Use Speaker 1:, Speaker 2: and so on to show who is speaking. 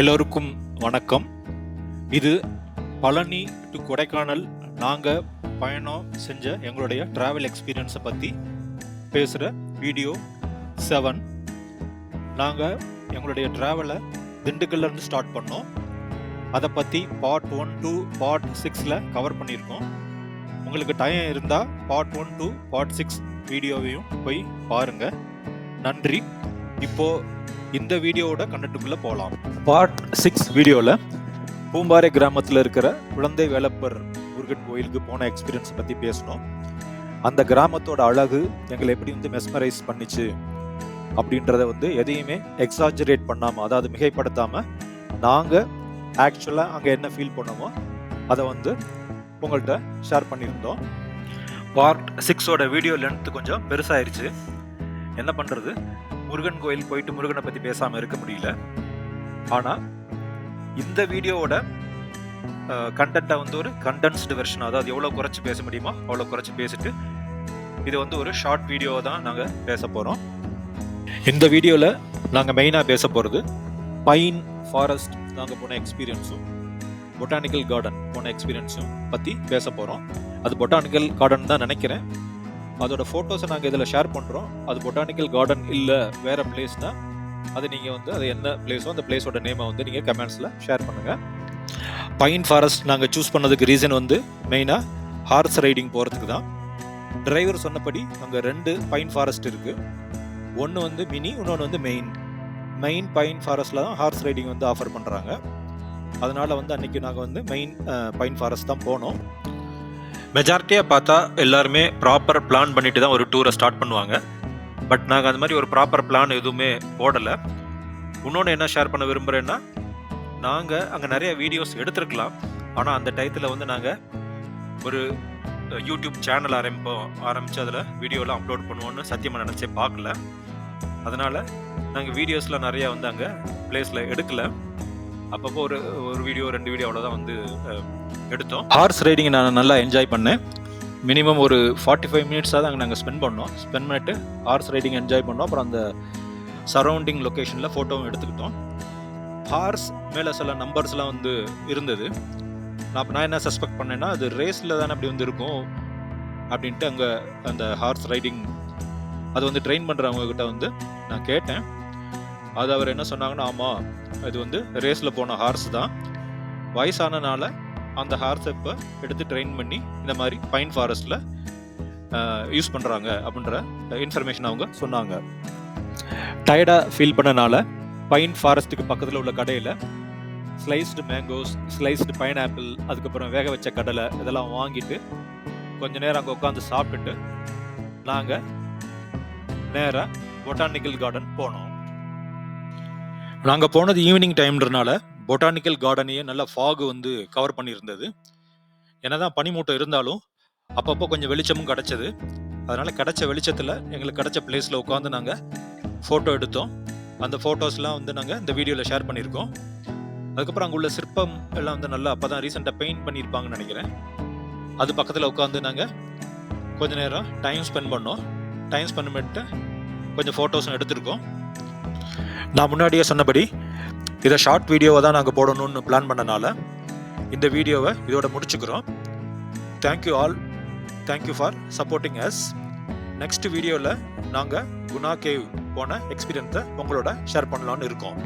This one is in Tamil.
Speaker 1: எல்லோருக்கும் வணக்கம். இது பழனி டு கொடைக்கானல். நாங்கள் பயணம் செஞ்ச எங்களுடைய ட்ராவல் எக்ஸ்பீரியன்ஸை பற்றி பேசுகிற வீடியோ செவன் நாங்கள் எங்களுடைய ட்ராவலை திண்டுக்கல்லேருந்து ஸ்டார்ட் பண்ணோம். அதை பற்றி பார்ட் ஒன் டூ பார்ட் சிக்ஸில் கவர் பண்ணியிருக்கோம். உங்களுக்கு டைம் இருந்தால் part one two part six வீடியோவையும் போய் பாருங்கள் நன்றி. இப்போது இந்த வீடியோவோட கண்டென்ட்டுக்குள்ளே போகலாம் பார்ட் சிக்ஸ் வீடியோவில் பூம்பாறை கிராமத்தில் இருக்கிற குழந்தை வேலப்பர் முருகன் கோயிலுக்கு போன எக்ஸ்பீரியன்ஸ் பற்றி பேசணும். அந்த கிராமத்தோட அழகு எங்களை எப்படி வந்து மெஸ்மரைஸ் பண்ணிச்சு அப்படின்றத வந்து எதையுமே எக்ஸாஜரேட் பண்ணாமல் அதாவது மிகைப்படுத்தாமல் நாங்கள் ஆக்சுவலாக அங்கே என்ன ஃபீல் பண்ணோமோ அதை வந்து உங்கள்கிட்ட ஷேர் பண்ணியிருந்தோம். பார்ட் சிக்ஸோட வீடியோ லென்த்து கொஞ்சம் பெருசாயிருச்சு. என்ன பண்ணுறது முருகன் கோயில் போயிட்டு முருகனை பற்றி பேசாமல் இருக்க முடியல. ஆனால் இந்த வீடியோவோட கண்டென்ட்டை வந்து ஒரு கண்டென்ஸ்டு வெர்ஷன் அதாவது எவ்வளோ குறைச்சி பேச முடியுமோ அவ்வளோ குறைச்சி பேசிட்டு இது வந்து ஒரு ஷார்ட் வீடியோ தான் நாங்கள் பேச போகிறோம் இந்த வீடியோவில் நாங்கள் மெயினாக பேச போகிறது பைன் ஃபாரஸ்ட் நாங்கள் போன எக்ஸ்பீரியன்ஸும் பொட்டானிக்கல் கார்டன் போன எக்ஸ்பீரியன்ஸும் பற்றி பேச போகிறோம் அது பொட்டானிக்கல் கார்டன் தான் நினைக்கிறேன். அதோட ஃபோட்டோஸை நாங்கள் இதில் ஷேர் பண்ணுறோம் அது பொட்டானிக்கல் கார்டன் இல்லை வேறு பிளேஸ்னால் அது நீங்கள் வந்து அது என்ன பிளேஸோ அந்த பிளேஸோட நேமை வந்து நீங்கள் கமெண்ட்ஸில் ஷேர் பண்ணுங்கள் பைன் ஃபாரஸ்ட் நாங்கள் சூஸ் பண்ணதுக்கு ரீசன் வந்து மெயினாக ஹார்ஸ் ரைடிங் போகிறதுக்கு தான். டிரைவர் சொன்னபடி அங்கே ரெண்டு பைன் ஃபாரஸ்ட் இருக்குது ஒன்று வந்து மினி இன்னொன்று வந்து மெயின் மெயின் பைன் ஃபாரஸ்ட்டில் தான் ஹார்ஸ் ரைடிங் வந்து ஆஃபர் பண்ணுறாங்க அதனால் வந்து அன்றைக்கி நாங்கள் வந்து மெயின் பைன் ஃபாரஸ்ட் தான் போனோம். மெஜாரிட்டியாக பார்த்தா எல்லாருமே ப்ராப்பர் பிளான் பண்ணிட்டு தான் ஒரு டூரை ஸ்டார்ட் பண்ணுவாங்க. பட் நாங்கள் அந்த மாதிரி ஒரு ப்ராப்பர் பிளான் எதுவுமே போடலை. இன்னொன்று என்ன ஷேர் பண்ண விரும்புகிறேன்னா நாங்கள் அங்கே நிறைய வீடியோஸ் எடுத்திருக்கலாம். ஆனால் அந்த டயத்தில் வந்து நாங்கள் ஒரு யூடியூப் சேனல் ஆரம்பிப்போம் ஆரம்பித்து அதில் வீடியோலாம் அப்லோட் பண்ணுவோன்னு சத்தியமாக நினச்சே பார்க்கல. அதனால் நாங்கள் வீடியோஸ்லாம் நிறையா வந்து அங்கே பிளேஸில் எடுக்கலை. அப்பப்போ ஒரு ஒரு வீடியோ ரெண்டு வீடியோ அவ்வளோதான் வந்து எடுத்தோம். ஹார்ஸ் ரைடிங் நான் நல்லா என்ஜாய் பண்ணேன். மினிமம் ஒரு ஃபார்ட்டி ஃபைவ் மினிட்ஸாக அங்கே நாங்கள் ஸ்பெண்ட் பண்ணோம். ஸ்பெண்ட் பண்ணிட்டு ஹார்ஸ் ரைடிங் என்ஜாய் பண்ணோம். அப்புறம் அந்த சரௌண்டிங் லொக்கேஷனில் ஃபோட்டோவும் எடுத்துக்கிட்டோம். ஹார்ஸ் மேலே சில நம்பர்ஸ்லாம் வந்து இருந்தது. நான் நான் என்ன சஸ்பெக்ட் பண்ணேன்னா அது ரேஸில் தானே அப்படி வந்து இருக்கும் அப்படின்ட்டு அங்கே அந்த ஹார்ஸ் ரைடிங் அது வந்து ட்ரெயின் பண்ணுறவங்க கிட்ட வந்து நான் கேட்டேன். அது அவர் என்ன சொன்னாங்கன்னா ஆமாம் இது வந்து ரேஸில் போன ஹார்ஸ் தான். வயசானனால அந்த ஹார்ஸை எடுத்து ட்ரெயின் பண்ணி இந்த மாதிரி பைன் ஃபாரஸ்ட்டில் யூஸ் பண்ணுறாங்க அப்படின்ற இன்ஃபர்மேஷன் அவங்க சொன்னாங்க. டயர்டாக ஃபீல் பண்ணனால பைன் ஃபாரஸ்ட்டுக்கு பக்கத்தில் உள்ள கடையில் ஸ்லைஸ்டு மேங்கோஸ் ஸ்லைஸ்டு பைனாப்பிள் அதுக்கப்புறம் வேக வச்ச கடலை இதெல்லாம் வாங்கிட்டு கொஞ்ச நேரம் அங்கே உட்காந்து சாப்பிட்டுட்டு நாங்கள் நேராக பொட்டானிக்கல் கார்டன் போனோம். நாங்கள் போனது ஈவினிங் டைம்ன்றனால பொட்டானிக்கல் கார்டனையே நல்ல ஃபாக் வந்து கவர் பண்ணியிருந்தது. என்னதான் பனிமூட்டம் இருந்தாலும் அப்பப்போ கொஞ்சம் வெளிச்சமும் கிடச்சது. அதனால் கிடச்ச வெளிச்சத்தில் எங்களுக்கு கிடைச்ச பிளேஸில் உட்காந்து நாங்கள் ஃபோட்டோ எடுத்தோம். அந்த ஃபோட்டோஸ்லாம் வந்து நாங்கள் இந்த வீடியோவில் ஷேர் பண்ணியிருக்கோம். அதுக்கப்புறம் அங்கே உள்ள சிற்பம் எல்லாம் வந்து நல்லா அப்போ தான் ரீசெண்டாக பெயிண்ட் பண்ணியிருப்பாங்கன்னு நினைக்கிறேன். அது பக்கத்தில் உட்காந்து நாங்கள் கொஞ்ச நேரம் டைம் ஸ்பெண்ட் பண்ணோம். டைம் ஸ்பெண்ட் பண்ணிட்டு கொஞ்சம் ஃபோட்டோஸும் எடுத்திருக்கோம். நான் முன்னாடியே சொன்னபடி இதை ஷார்ட் வீடியோவை தான் நாங்கள் போடணும்னு பிளான் பண்ணனால இந்த வீடியோவை இதோட முடிச்சுக்கிறோம். Thank you all thank you for supporting us next வீடியோவில் நாங்கள் குணா கேவ் போன எக்ஸ்பீரியன்ஸை உங்களோட ஷேர் பண்ணலான்னு இருக்கோம்.